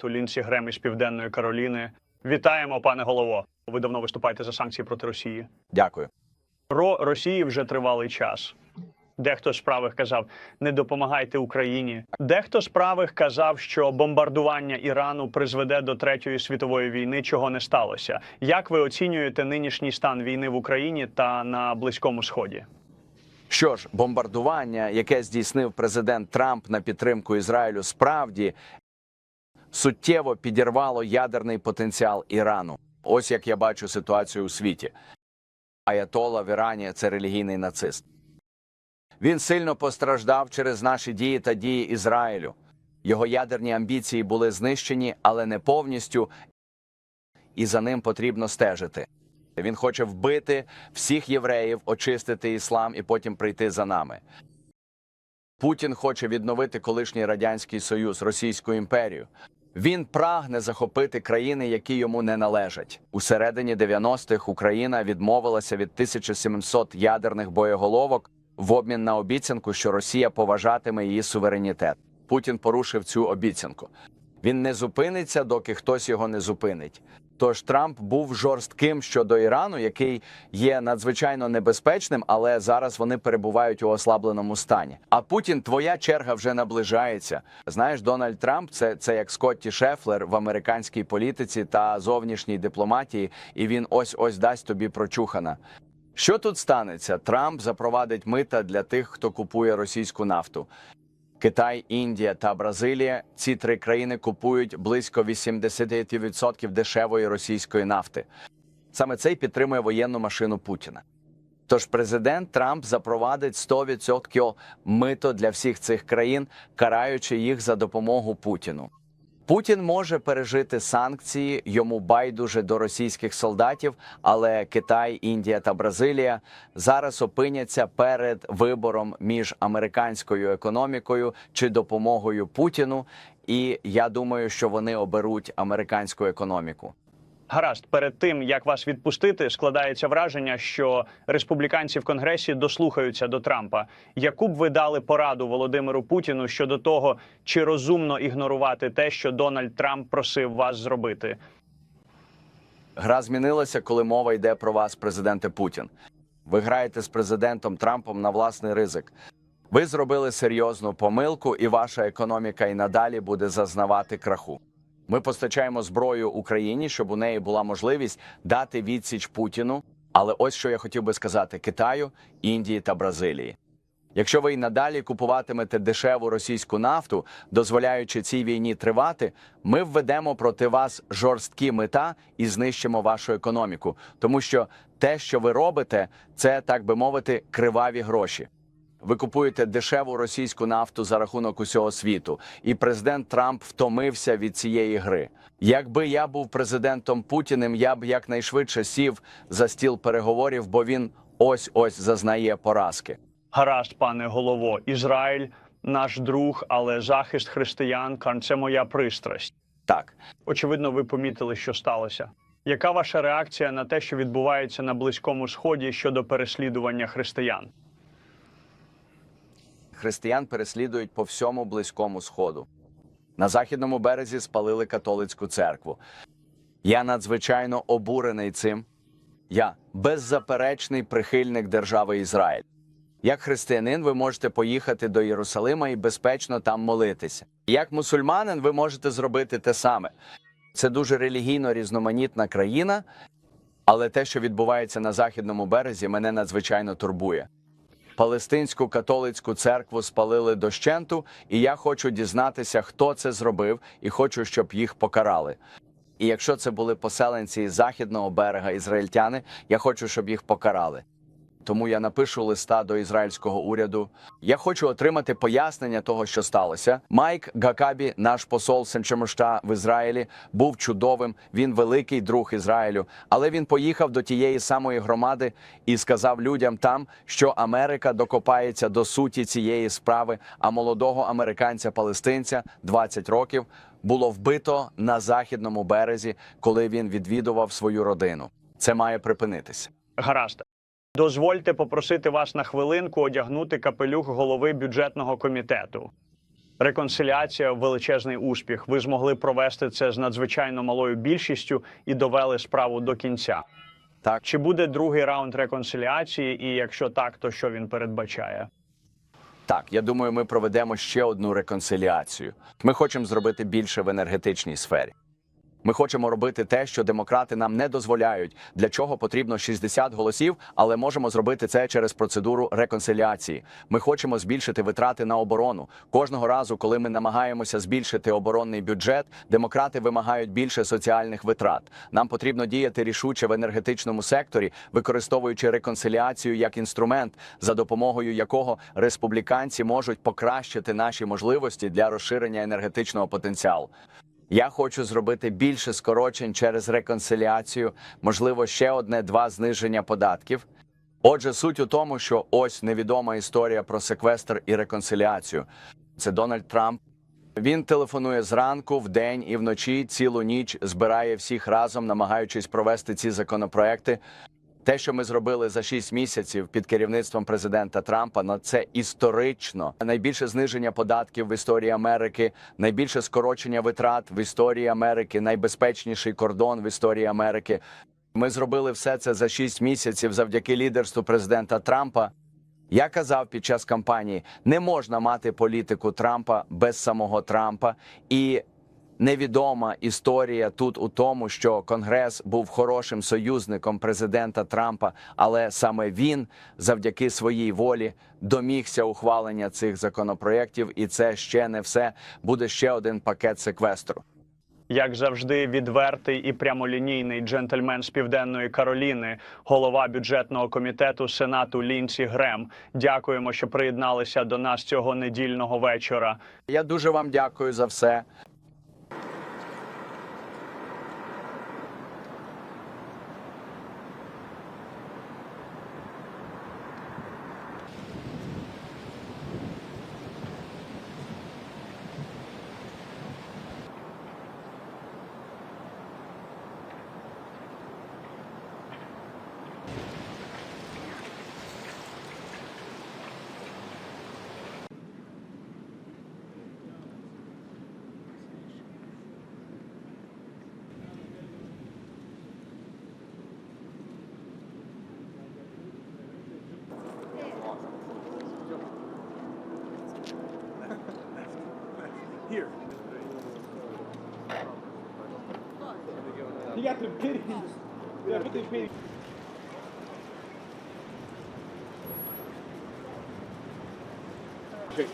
Ту Лінсі Грем із Південної Кароліни. Вітаємо, пане голово. Ви давно виступаєте за санкції проти Росії. Дякую. Про Росії вже тривалий час. Дехто з правих казав, не допомагайте Україні. Дехто з правих казав, що бомбардування Ірану призведе до третьої світової війни, чого не сталося. Як ви оцінюєте нинішній стан війни в Україні та на Близькому Сході? Що ж, бомбардування, яке здійснив президент Трамп на підтримку Ізраїлю, справді суттєво підірвало ядерний потенціал Ірану. Ось як я бачу ситуацію у світі. Аятола в Ірані це релігійний нацист. Він сильно постраждав через наші дії та дії Ізраїлю. Його ядерні амбіції були знищені, але не повністю, і за ним потрібно стежити. Він хоче вбити всіх євреїв, очистити іслам і потім прийти за нами. Путін хоче відновити колишній радянський союз, Російську імперію. Він прагне захопити країни, які йому не належать. У середині 90-х Україна відмовилася від 1700 ядерних боєголовок в обмін на обіцянку, що Росія поважатиме її суверенітет. Путін порушив цю обіцянку. Він не зупиниться, доки хтось його не зупинить. Тож Трамп був жорстким щодо Ірану, який є надзвичайно небезпечним, але зараз вони перебувають у ослабленому стані. А Путін, твоя черга вже наближається. Знаєш, Дональд Трамп це, це як Скотті Шефлер в американській політиці та зовнішній дипломатії, і він ось ось дасть тобі прочухана. Що тут станеться? Трамп запровадить мита для тих, хто купує російську нафту. Китай, Індія та Бразилія ці три країни купують близько 80% дешевої російської нафти. Саме це й підтримує воєнну машину Путіна. Тож президент Трамп запровадить 100% мито для всіх цих країн, караючи їх за допомогу Путіну. Путін може пережити санкції, йому байдуже до російських солдатів, але Китай, Індія та Бразилія зараз опиняться перед вибором між американською економікою чи допомогою Путіну. І я думаю, що вони оберуть американську економіку. Гаразд, перед тим як вас відпустити, складається враження, що республіканці в конгресі дослухаються до Трампа. Яку б ви дали пораду Володимиру Путіну щодо того, чи розумно ігнорувати те, що Дональд Трамп просив вас зробити? Гра змінилася, коли мова йде про вас, президенте Путін. Ви граєте з президентом Трампом на власний ризик. Ви зробили серйозну помилку, і ваша економіка і надалі буде зазнавати краху. Ми постачаємо зброю Україні, щоб у неї була можливість дати відсіч Путіну. Але ось що я хотів би сказати Китаю, Індії та Бразилії. Якщо ви й надалі купуватимете дешеву російську нафту, дозволяючи цій війні тривати, ми введемо проти вас жорсткі мета і знищимо вашу економіку, тому що те, що ви робите, це так би мовити, криваві гроші. Ви купуєте дешеву російську нафту за рахунок усього світу, і президент Трамп втомився від цієї гри. Якби я був президентом Путіним, я б якнайшвидше сів за стіл переговорів, бо він ось ось зазнає поразки. Гаразд, пане голово, Ізраїль наш друг, але захист християн це моя пристрасть. Так, Очевидно, ви помітили, що сталося. Яка ваша реакція на те, що відбувається на Близькому Сході щодо переслідування християн? Християн переслідують по всьому близькому сходу. На західному березі спалили католицьку церкву. Я надзвичайно обурений цим. Я беззаперечний прихильник держави Ізраїль. Як християнин, ви можете поїхати до Єрусалима і безпечно там молитися. Як мусульманин, ви можете зробити те саме. Це дуже релігійно різноманітна країна, але те, що відбувається на західному березі, мене надзвичайно турбує. Палестинську католицьку церкву спалили дощенту, і я хочу дізнатися, хто це зробив, і хочу, щоб їх покарали. І якщо це були поселенці із західного берега ізраїльтяни, я хочу, щоб їх покарали. Тому я напишу листа до ізраїльського уряду. Я хочу отримати пояснення того, що сталося. Майк Гакабі, наш посол Сенчемошта в Ізраїлі, був чудовим. Він великий друг Ізраїлю. Але він поїхав до тієї самої громади і сказав людям там, що Америка докопається до суті цієї справи. А молодого американця-палестинця 20 років було вбито на західному березі, коли він відвідував свою родину. Це має припинитися. Гаразд. Дозвольте попросити вас на хвилинку одягнути капелюх голови бюджетного комітету. Реконсиліація величезний успіх. Ви змогли провести це з надзвичайно малою більшістю і довели справу до кінця. Так. Чи буде другий раунд реконсиліації? І якщо так, то що він передбачає? Так, я думаю, ми проведемо ще одну реконсиліацію. Ми хочемо зробити більше в енергетичній сфері. Ми хочемо робити те, що демократи нам не дозволяють, для чого потрібно 60 голосів, але можемо зробити це через процедуру реконсиліації. Ми хочемо збільшити витрати на оборону. Кожного разу, коли ми намагаємося збільшити оборонний бюджет, демократи вимагають більше соціальних витрат. Нам потрібно діяти рішуче в енергетичному секторі, використовуючи реконсиліацію як інструмент, за допомогою якого республіканці можуть покращити наші можливості для розширення енергетичного потенціалу. Я хочу зробити більше скорочень через реконсиліацію, можливо, ще одне-два зниження податків. Отже, суть у тому, що ось невідома історія про секвестр і реконсиліацію. Це Дональд Трамп. Він телефонує зранку, вдень і вночі цілу ніч збирає всіх разом, намагаючись провести ці законопроекти. Те, що ми зробили за 6 місяців під керівництвом президента Трампа, на це історично найбільше зниження податків в історії Америки, найбільше скорочення витрат в історії Америки, найбезпечніший кордон в історії Америки. Ми зробили все це за 6 місяців завдяки лідерству президента Трампа. Я казав під час кампанії: не можна мати політику Трампа без самого Трампа і. Невідома історія тут у тому, що Конгрес був хорошим союзником президента Трампа, але саме він, завдяки своїй волі, домігся ухвалення цих законопроєктів, і це ще не все. Буде ще один пакет секвестру. Як завжди, відвертий і прямолінійний джентльмен з південної Кароліни, голова бюджетного комітету Сенату Лінсі Грем. Дякуємо, що приєдналися до нас цього недільного вечора. Я дуже вам дякую за все. He got the pity. Yeah, put the pity. Okay.